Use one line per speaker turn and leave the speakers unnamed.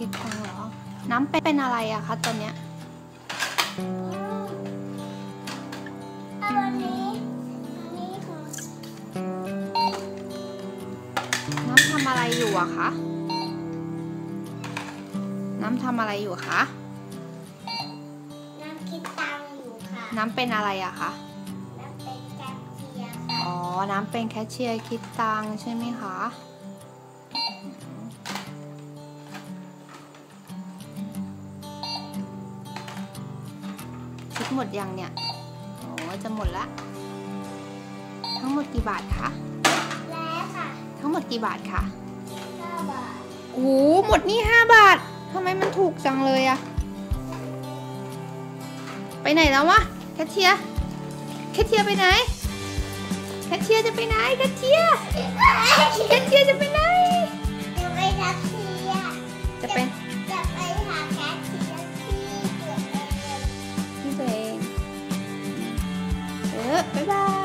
คิดตังค์เหรอ น้ำเป็นอะไรอะคะตอนเนี้ย
เอาอันนี้อันนี้ของ
น้ำทำอะไรอยู่อะคะ น้ำทำอะไรอยู่คะ
น้ำคิดตังค์อยู่ค่ะ
น้ำเป็นอะไรอะคะ
น้ำเป็นแกงเทียร์ค่ะ
อ๋อ น้ำเป็นแคชเชียร์คิดตังค์ใช่ไหมคะ หมดยังเนี่ยโอ้จะหมดละ ทั้งหมดกี่บาทคะ
แล้วค่ะ
ทั้งหมดกี่บาทคะ
ห้าบาท
โอ้โหหมดนี่ห้าบาททำไมมันถูกจังเลยอะไปไหนแล้ววะแคชเชียร์แคชเชียร์ไปไหนแคชเชียร์จะไปไหนแคชเชียร์แคช
ที่ตั